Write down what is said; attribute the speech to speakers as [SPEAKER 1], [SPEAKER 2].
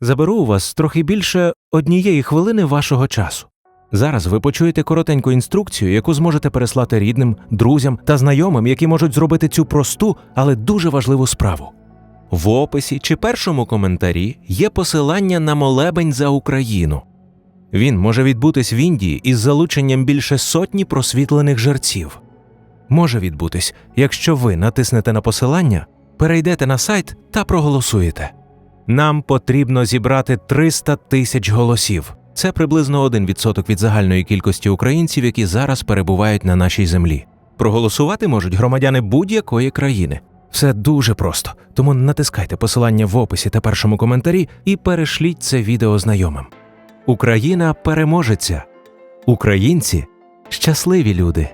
[SPEAKER 1] Заберу у вас трохи більше однієї хвилини вашого часу. Зараз ви почуєте коротеньку інструкцію, яку зможете переслати рідним, друзям та знайомим, які можуть зробити цю просту, але дуже важливу справу. В описі чи першому коментарі є посилання на молебень за Україну. Він може відбутись в Індії із залученням більше сотні просвітлених жерців. Може відбутись, якщо ви натиснете на посилання, перейдете на сайт та проголосуєте. Нам потрібно зібрати 300 тисяч голосів. Це приблизно 1% від загальної кількості українців, які зараз перебувають на нашій землі. Проголосувати можуть громадяни будь-якої країни. Все дуже просто, тому натискайте посилання в описі та першому коментарі і перешліть це відео знайомим. Україна переможеться. Українці щасливі люди.